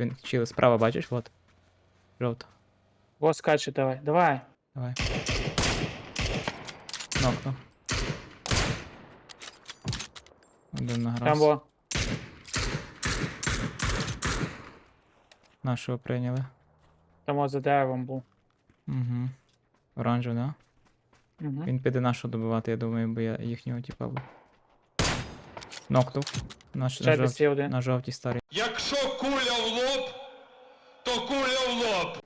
От він чили справа, бачиш? От. Жовто. Во скаче, давай. Давай. Давай. Нокну. Один награвся. Там во. Нашого прийняли. Там за деревом був. Угу. Оранжевий, да? Угу. Він піде нашого добивати, я думаю, бо я їхнього типа був. Нокнув. Наш, Ще на, десь жовтій, є один. на жовтій старій. Якщо куля в лоб, то куля в лоб.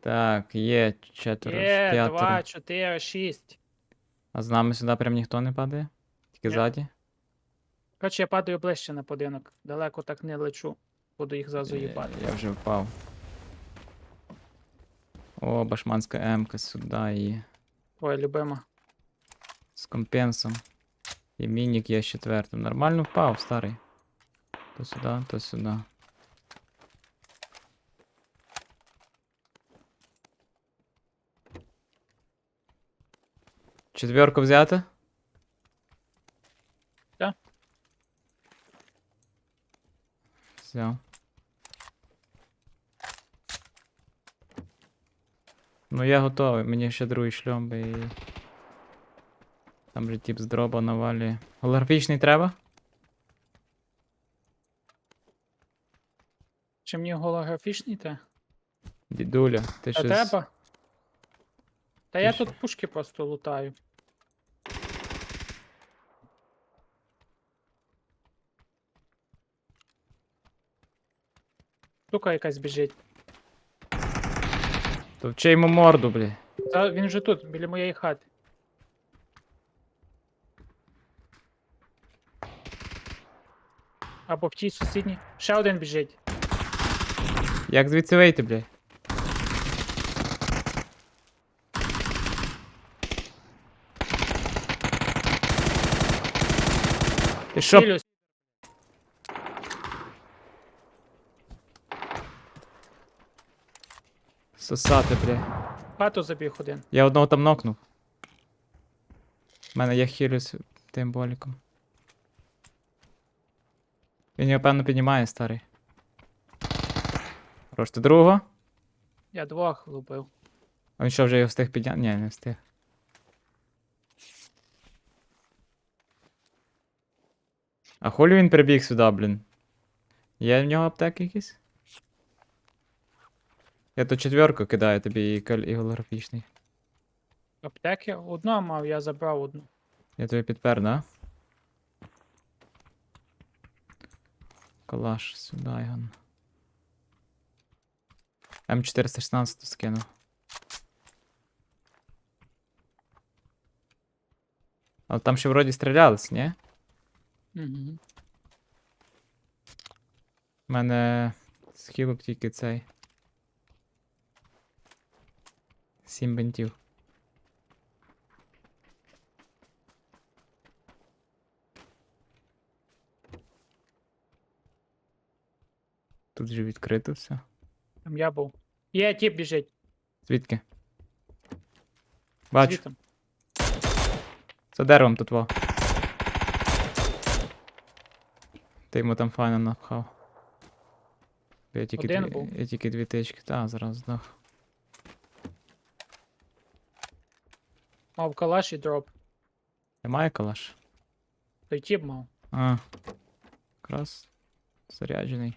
Так, є четверо. Є, п'ятеро. два, чотири, шість. А з нами сюди прям ніхто не падає? Тільки Ні. ззаді? Коротше, я падаю ближче на будинок. Далеко так не лечу. Буду їх зразу Е, їбати. Я вже впав. О, башманська М-ка сюди і Ой, любима. з компенсом. І мінік є з четвертим. Нормально впав, старий. То сюди, то сюди. Четверку взяти? Да. Взяв. Ну я готовий, мені ще другий шльом би і. Там же тип з дроба навалює. Голографічний треба? Чи мені голографічний те? Дідуля, ти Та щось... треба. Та я тут пушки просто лутаю. Штука якась біжить. Товчи йому морду, блі. Та він вже тут, біля моєї хати. Або в тій сусідній. Ще один біжить. Як звідси вийти, блядь? Ти що? Цілюсь. Сосати, блядь. В Хату забіг один. Я одного там нокнув. У мене я хилюсь тим боліком. Він його, певно, піднімає, старий. Хорош, ти другого? Я двох лупив. А він що, вже його встиг підняти? Ні, не встиг. А хулі він прибіг сюди, блін? Є в нього аптеки якісь? Я то четверку кидаю тобі і, каль- і голографічний. Аптеки. Одну мав, я забрав одну. Я тобі підпер, да? Калаш сюди його. М416 скинув. Але там ще вроді стрілялись, ні? Угу. У мене схилок тільки цей. Сім бинтів. Тут же відкрито все. Там я був. Є, тіп біжить. Звідки? Бачу. Звітом. За деревом тут во. Ти йому там файно напхав. Я тільки, Один дві, був. я тільки дві тички, та зараз здох. Мав калаш і дроп. Немає калаш? Той тіп мав. А. Якраз заряджений.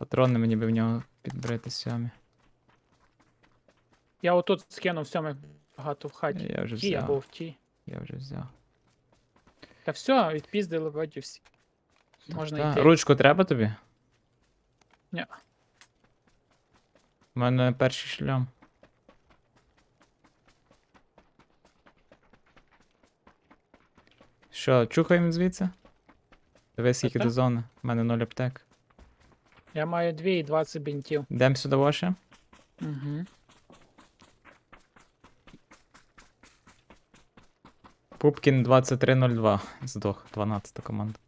Патрони мені би в нього підбрити сьомі. Я отут скинув сьомих багато в хаті. Я вже Ті або в ті. Я вже взяв. Та все, відпіздили вроді всі. Можна Та, йти. Ручку треба тобі? Ні. У мене перший шлям. Що, чухаємо звідси? Дивись, скільки Та-та. до зони. У мене 0 аптек. Я маю 2 і 20 бінтів. Йдемо сюди ваше. Угу. Пупкін 2302. Здох, 12 команда.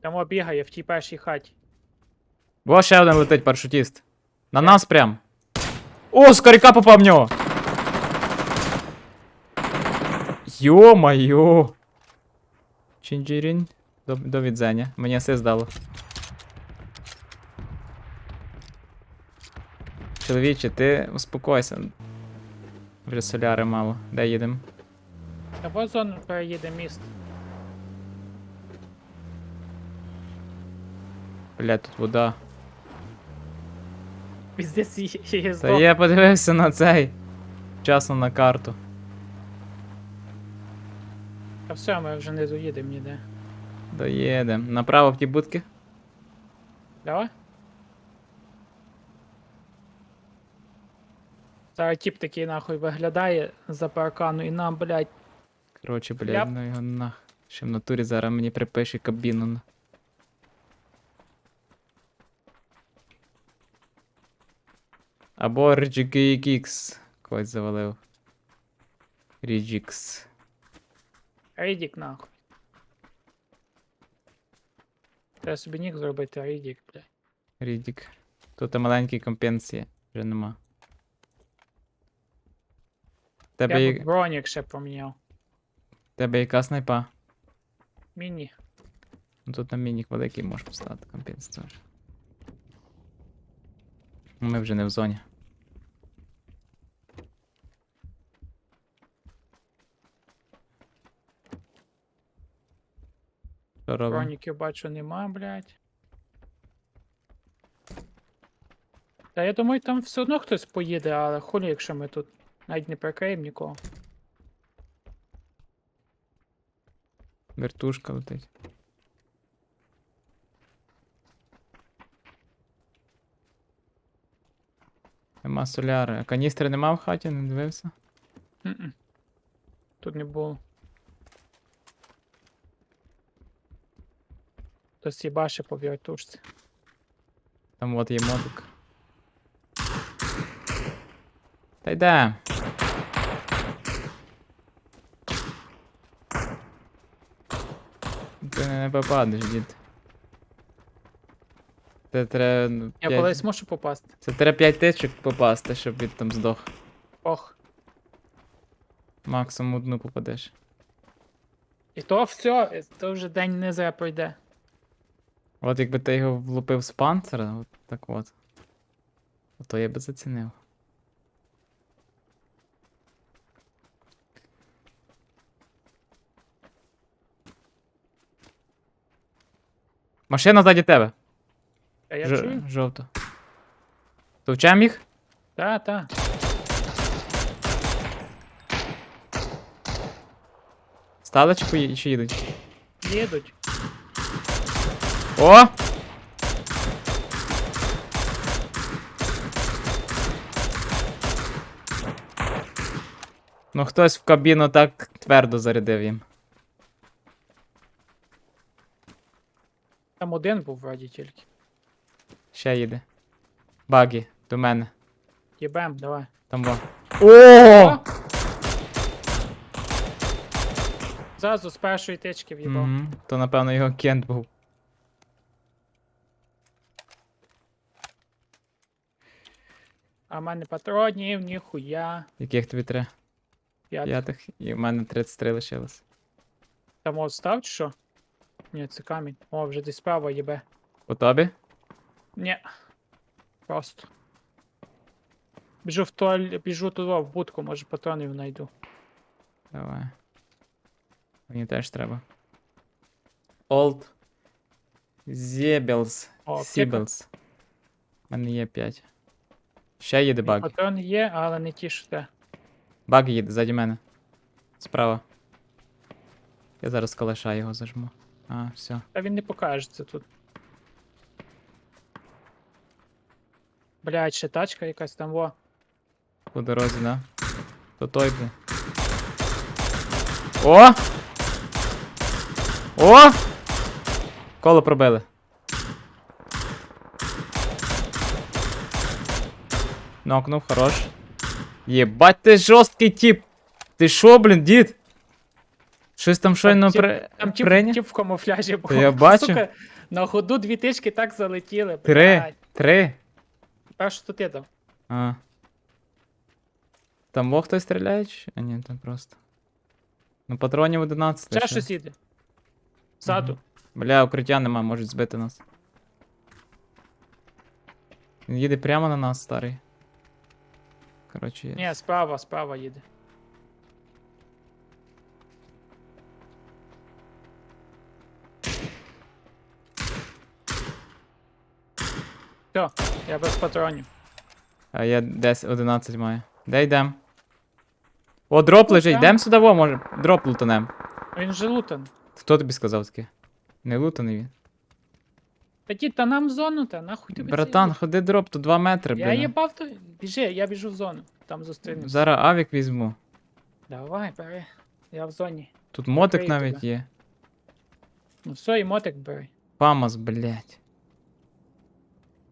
Там бігає в тій першій хаті. Во ще один летить парашутіст. На нас прям. О, з коряка попав в нього. Йо-майо! Чинджирінь. До, до відзення. Мені все здало. Чоловіче, ти успокойся. Вже соляри мало. Де їдемо? Або зону переїде міст. Бля, тут вода. Піздець є- є Та здох. я подивився на цей. Часом на карту. Та все, ми вже не доїдемо ніде. Доїдем. Направо в ті будки. Давай. Зараз тип такий нахуй виглядає за паркану і нам, блядь, Коротше, блядь, ну його нах. Ще в натурі зараз мені припише кабіну. Або RGKX. Когось завалив. Regix. Рідік нахуй. Треба собі нік зробити, Рідік, блядь. Рідік. Тут маленькі компенсії. Вже нема. Тебе, Я є- б бронік ще поміняв. тебе яка снайпа? Міні. Ну тут на мінік великий можеш поставити компенсацію. Ми вже не в зоні. Що робимо? Броніків бачу нема, блядь. Та я думаю, там все одно хтось поїде, але хулі, якщо ми тут навіть не прикриємо нікого. Вертушка летить. Нема соляри. А каністри нема в хаті, не дивився? М-м. Тут не було. Хтось їбаше по вертушці. Там от є модик. Та йде. Ти не попадеш, дід. Це треба. ну, Я п'ять- колись можу попасти. Це треба 5 тичок попасти, щоб він там здох. Ох. Максимум одну попадеш. І то все, то вже день не зря пройде. От якби ти його влупив з панцера, от так от. То я би зацінив. Машина ззаді тебе. А я Ж- чую? Жовто. Товчем їх? Та, та. Стали чи, пої- чи їдуть? Їдуть. О! Ну хтось в кабіну так твердо зарядив їм. Там один був вроді тільки. Ще їде. Багі, до мене. Єбем, давай. Там во. О! Зразу з першої тички в'їбав. Угу. То напевно його кент був. А в мене патронів, ніхуя. Яких тобі треба? Я П'ятих. І в мене 33 лишилось. там от став чи що? Ні, це камінь. О, вже десь справа їбе. По тобі? Ні. Просто. Біжу в туаль... біжу туди, в будку, може патронів знайду. Давай. Мені теж треба. Old. О. Сібелс. У мене є 5. Ще їде баг. Патрон є, але не ті, що те. Баг їде ззаді мене. Справа. Я зараз калаша його зажму. А, все. Та він не покажеться тут. Блядь, ще тачка якась там, во. По дорозі, да? То той бля. О! О! Коло пробили. Нокнув, хорош. Єбать ти жорсткий тип. Ти шо, блін, дід? Щось там щойно при... Там тип, прийняв? тип в камуфляжі був. Я бачу. Сука, на ходу дві тички так залетіли. Три. блядь. Три. Перше тут я дав. А. Там во хтось стріляє? чи- А ні, там просто. Ну, патронів 11. Ще ще. щось їде. Ззаду. Бля, укриття нема, можуть збити нас. Він їде прямо на нас, старий. Коротше, є. Ні, справа, справа їде. Все, я без патронів. А я десь 11 маю. Де йдем? О, дроп лежить, йдем сюди, во, може. Дроп лутанем. Він вже лутан. Хто тобі сказав таке? Не лутаний він. Та ті, та нам в зону, та нахуй це Братан, ходи дроп, то 2 метри, Я блін. їбав, то біжи, я біжу в зону. Там зустрінемося. Зараз авік візьму. Давай, бери. Я в зоні. Тут мотик Прикрию навіть тебе. є. Ну все, і мотик бери. Памас, блядь.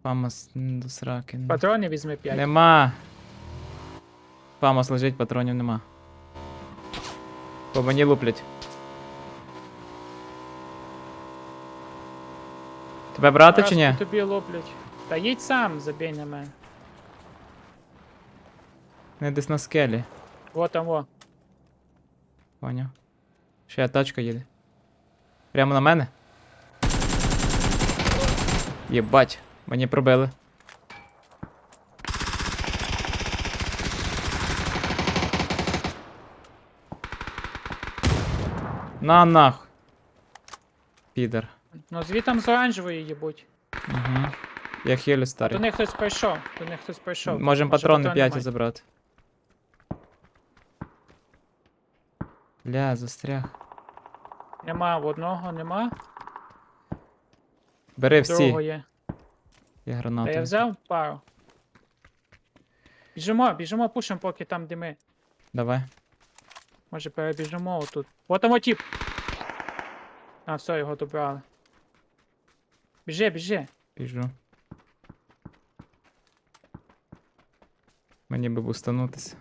Памас м, до сраки. ну. Патрони візьми 5. Нема. Памас лежить, патронів нема. По мені луплять. Тебе брати чи ні? Тобі лоплять. Та їдь сам, забій на мене. Не десь на скелі. Во там во. Поняв. Ще тачка їде. Прямо на мене? Єбать, мені пробили. На нах. Підер. Ну звітам з оранжевої їбуть. Угу. Я До старий. них хтось прийшов. До них хтось прийшов. Можемо патрони 5 немає. забрати. Бля, застряг. Нема в одного, нема. Бери всі. Другого є. Я Та гранату. я взяв пару. Біжимо, біжимо, пушимо, поки там дими. Давай. Може перебіжимо отут. От там тіп. А, все, його добрали. Біжи, біжи. Біжу. Мені би бустанутися.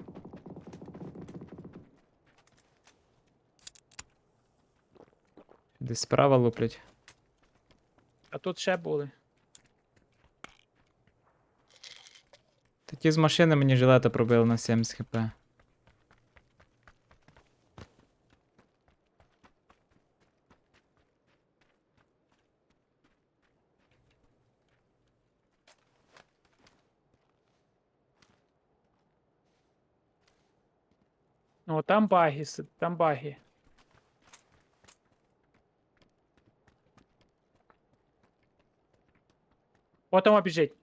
Десь справа луплять. А тут ще були. Та ті з машини мені жилета пробили на 70 хп. Там баги, там баги. От там біжить.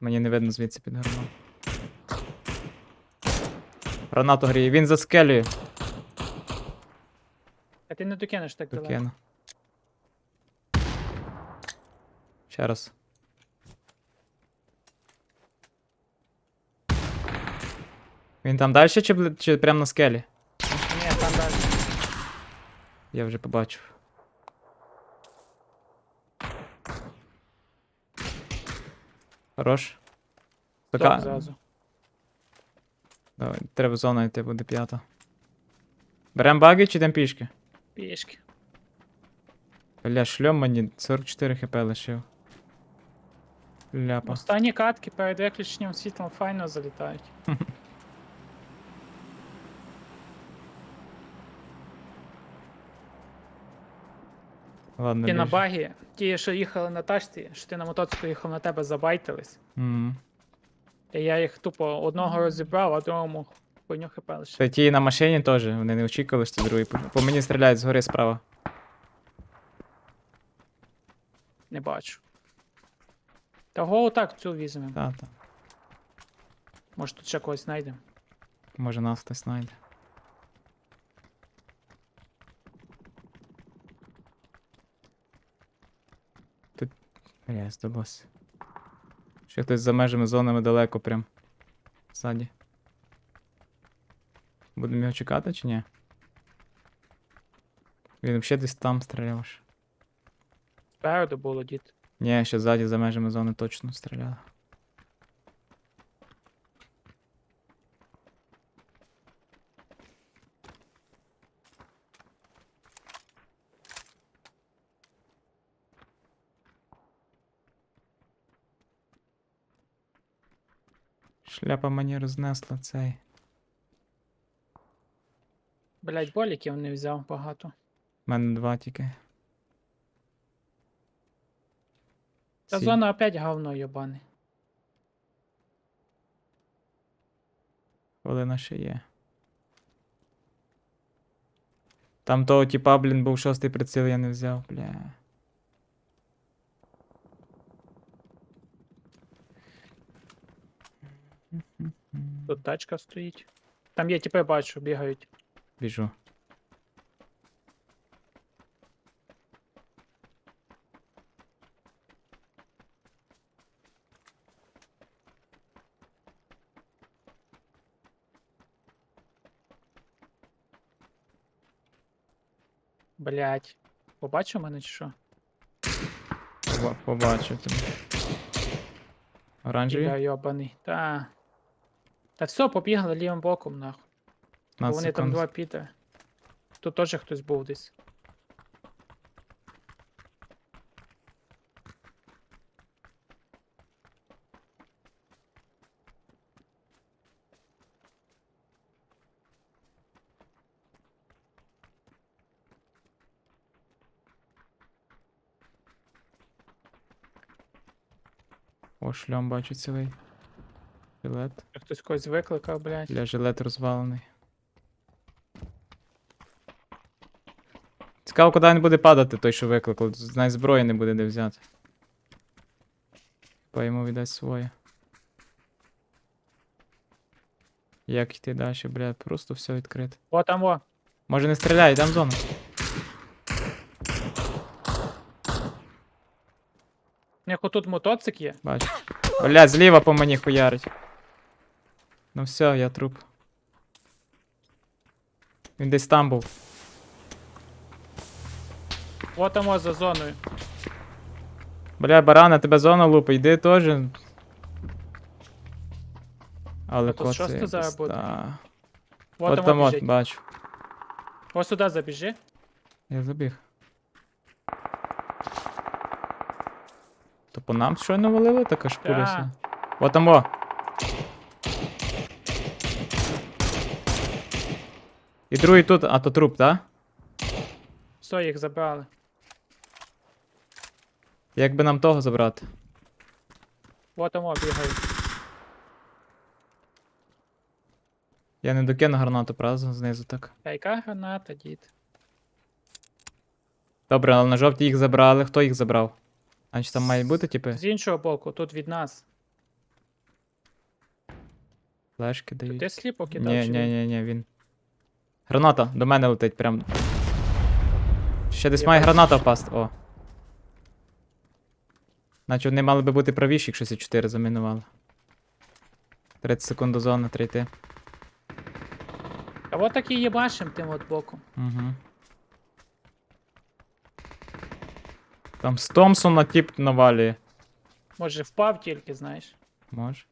Мені не видно звідси під горном. Гранату гріє. Він за скелею. А ти не докинеш так далеко. Докину. Ще раз. Він там далі чи, чи прямо на скелі? Ні, там далі. Я вже побачив. Хорош. Така... зразу. Давай, треба в зону йти, буде п'ята. Берем баги чи йдем пішки? Пішки. Бля, шльом мені 44 хп лишив. Ляпа. Останні катки перед виключенням світлом файно залітають. Ладно, Ті на біж. багі, ті, що їхали на тачці, що ти на мотоциклі їхав на тебе, забайтились. Мгм. І я їх тупо одного розібрав, а другому хуйню хп лише. Та ті на машині теж, вони не очікували, що ти другий. по- По мені стріляють згори справа. Не бачу. Та го так цю візьмемо. Та, та. Може тут ще когось знайдемо. Може нас хтось знайде. Бля, здалось. Ще хтось за межами зонами далеко прям. Ззаді. Будемо його чекати чи ні? Він ще десь там стріляв. Спереду було дід. Ні, ще ззаді за межами зони точно стріляли. Шляпа мені рознесла цей. Блять, боліків не взяв багато. У мене два тільки. Та Сі- зона опять говно йобане. Хвилина ще є. Там того типа, блін, був шостий приціл, я не взяв, бля. Тут тачка стоїть. Там є тіпи бачу, бігають. Біжу. Блять. Побачив мене чи що? Поба- Побачив тебе. Оранжеві? Я йобаний. Та. Та все, побігли лівим боком, нахуй. Бо 15 вони там секунд. два піде. Тут теж хтось був десь. О, шльом бачу цілий. Жилет. Хтось когось викликав, блять. Бля, жилет розвалений. Цікаво, куди він буде падати, той, що викликав. Знай зброї не буде де взяти. Бо йому віддасть своє. Як йти далі, бля, просто все відкрите. О, там о. Може не стріляй, йдем зону. Них отут мотоцик є. Бачу. Бля, зліва по мені хуярить. Ну все, я труп. Він десь там був. О, там за зоною. Бля, барана, тебе зона лупа, йди теж. Але тут коце. шосте зараз буде? О, От там от, біжить. бачу. О, сюди забіжи. Я забіг. То по нам щойно валили, така ж пуляся. От там о. І другий тут, а то труп, так? Все, їх забрали. Як би нам того забрати? О, там о. Я не докину гранату, правда, знизу так. Та яка граната, дід? Добре, але на жовті їх забрали. Хто їх забрав? Значить там мають бути, типи, З іншого боку, тут від нас. флешки дають. ти сліпо кидав? Ні, чи ні? ні, ні, він. Граната до мене летить прям. Ще десь має граната впасти. О. Наче вони мали би бути правіші, якщо 4 замінували. 30 секунд до зони, 3 йти. А от так і їбашим тим от боком. Угу. Там з Томпсона тип навалює. Може впав тільки, знаєш. Може.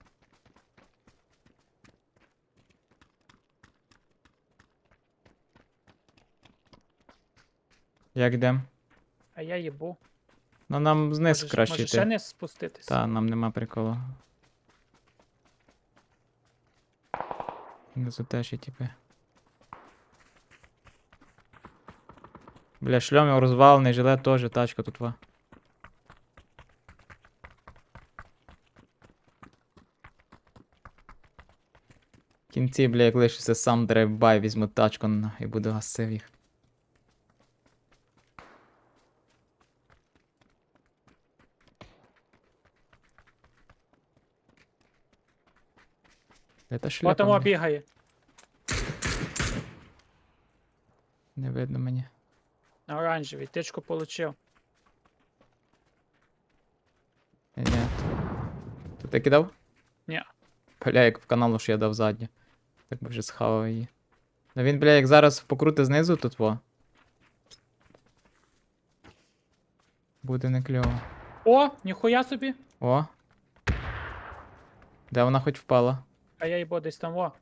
Як йдем? А я їбу. Ну нам Може, краще може йти. ще не спуститись? Та, нам нема приколу. Внизу теж є типи. Бля, шльом розвалений, жилет теж, тачка тут ва. В кінці, бля, як лишився сам драйвбай, візьму тачку на, і буду гасив їх. Де та шляпа? о, бля? бігає. Не видно мені. На оранжевій. Тичку получив. Ні, ні. Ти кидав? Ні. Бля, як в каналу, що я дав задню. Так би вже схавав її. Ну він, бля, як зараз покрути знизу тут во. Буде не кльово. О, ніхуя собі. О. Де вона хоч впала? А я їбо десь там о.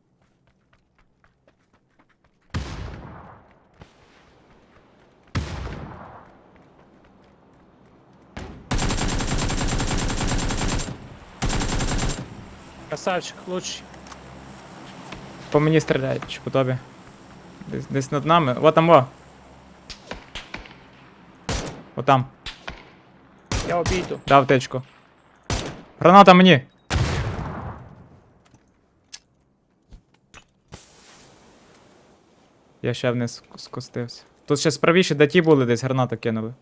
Красавчик, лучший. По мені стріляють, чи по тобі? Десь, десь над нами. О, там во. О там. Я обійду. Дав течку. Граната мені. Я ще вниз ск- скостився. Тут ще справіше, де ті були, десь гранату кинули.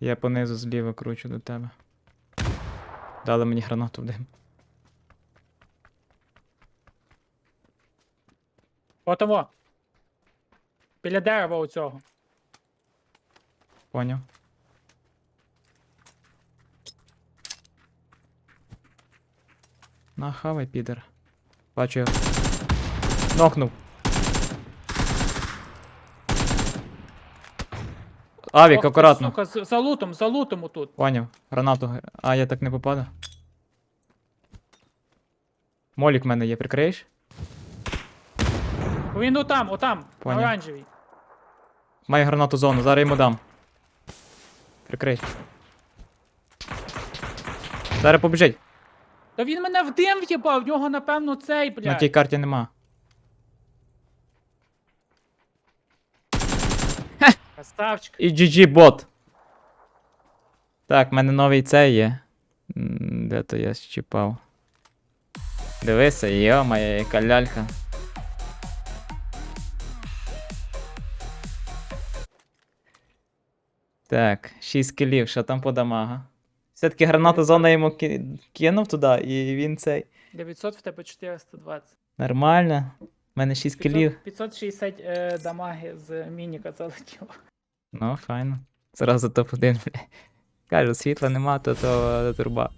Я понизу зліва кручу до тебе. Дали мені гранату в дим. Отамо. Біля дерева у цього. Поняв. На, хавай, підер. Бачу його. Нокнув. Авік, Ох ти, акуратно. Сука, з- за лутом, за лутом отут. Поняв. Гранату. А, я так не попаду. Молік в мене є, прикриєш? Він отам, отам, Поняв. оранжевий. Має гранату зону, зараз йому дам. Прикрий. Зараз побіжить. Та він мене в дим в'їбав, в нього напевно цей, На тій карті нема. Красавчик. І GG бот. Так, в мене новий цей є. М, Де то я щіпав? Дивися, йо-моє, яка лялька. Так, 6 кілів, що там по дамага? Все-таки гранату зона йому ки- кинув туди, і він цей. 900 в тебе 420. Нормально. У мене 6 кілів. 500, 560 е, дамаги з мініка залетіло. Ну, файно. Зразу топ-1, бля. Кажу, світла нема, то, то турба.